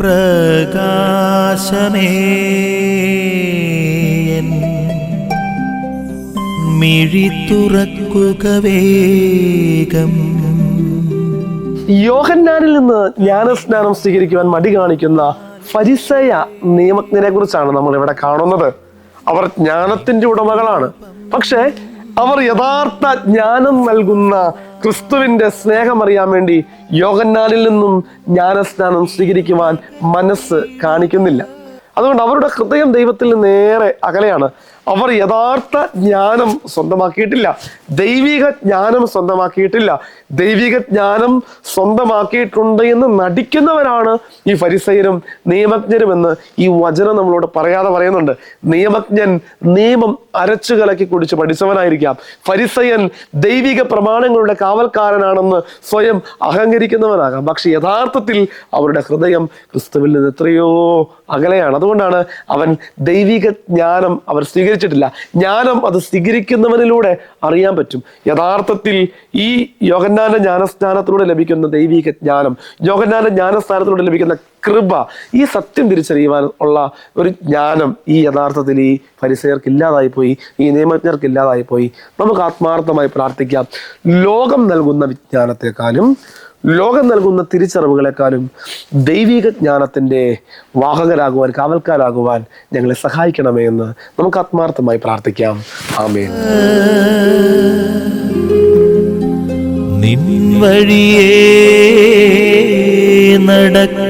പ്രകാശമേ. എൻ മിഴി തുറക്കുക വേഗം. യോഹന്നാനിൽ നിന്ന് ജ്ഞാനസ്നാനം സ്വീകരിക്കുവാൻ മടി കാണിക്കുന്ന പരിസയ നിയമജ്ഞനെ കുറിച്ചാണ് നമ്മൾ ഇവിടെ കാണുന്നത്. അവർ ജ്ഞാനത്തിന്റെ ഉടമകളാണ്. പക്ഷേ അവർ യഥാർത്ഥ ജ്ഞാനം നൽകുന്ന ക്രിസ്തുവിന്റെ സ്നേഹമറിയാൻ വേണ്ടി യോഹന്നാനിൽ നിന്നും ജ്ഞാനസ്നാനം സ്വീകരിക്കുവാൻ മനസ്സ് കാണിക്കുന്നില്ല. അതുകൊണ്ട് അവരുടെ ഹൃദയം ദൈവത്തിൽ നേരെ അകലെയാണ്. അവർ യഥാർത്ഥ ജ്ഞാനം സ്വന്തമാക്കിയിട്ടില്ല. ദൈവിക ജ്ഞാനം സ്വന്തമാക്കിയിട്ടില്ല. ദൈവിക ജ്ഞാനം സ്വന്തമാക്കിയിട്ടുണ്ട് എന്ന് നടിക്കുന്നവരാണ് ഈ ഫരിസയരും നിയമജ്ഞരും എന്ന് ഈ വചനം നമ്മളോട് പറയാതെ പറയുന്നുണ്ട്. നിയമജ്ഞൻ നിയമം അരച്ചു കലക്കി കുടിച്ച് പഠിച്ചവനായിരിക്കാം. ഫരിസയൻ ദൈവിക പ്രമാണങ്ങളുടെ കാവൽക്കാരനാണെന്ന് സ്വയം അഹങ്കരിക്കുന്നവനാകാം. പക്ഷെ യഥാർത്ഥത്തിൽ അവരുടെ ഹൃദയം ക്രിസ്തുവിൽ നിന്ന് എത്രയോ അകലെയാണ്. അതുകൊണ്ടാണ് അവൻ ദൈവിക ജ്ഞാനം അവർ സ്വീകരിച്ചിട്ടില്ല. ജ്ഞാനം അത് സ്വീകരിക്കുന്നവനിലൂടെ അറിയാൻ പറ്റും. യഥാർത്ഥത്തിൽ ഈ യോഗന്നാന ജ്ഞാനസ്ഥാനത്തിലൂടെ ലഭിക്കുന്ന ദൈവിക ജ്ഞാനം യോഗന്നാന ജ്ഞാനസ്ഥാനത്തിലൂടെ ലഭിക്കുന്ന കൃപ ഈ സത്യം തിരിച്ചറിയുവാൻ ഉള്ള ഒരു ജ്ഞാനം ഈ യഥാർത്ഥത്തിൽ ഈ പരിസയർക്ക് ഇല്ലാതായി പോയി ഈ നിയമജ്ഞർക്ക് ഇല്ലാതായി പോയി നമുക്ക് ആത്മാർത്ഥമായി പ്രാർത്ഥിക്കാം. ലോകം നൽകുന്ന വിജ്ഞാനത്തെക്കാളും ലോകം നൽകുന്ന തിരിച്ചറിവുകളെക്കാളും ദൈവിക ജ്ഞാനത്തിന്റെ വാഹകരാകുവാൻ കാവൽക്കാരാകുവാൻ ഞങ്ങളെ സഹായിക്കണമേ എന്ന് നമുക്ക് ആത്മാർത്ഥമായി പ്രാർത്ഥിക്കാം. ആമേൻ. നിൻ വഴിയേ നടക്ക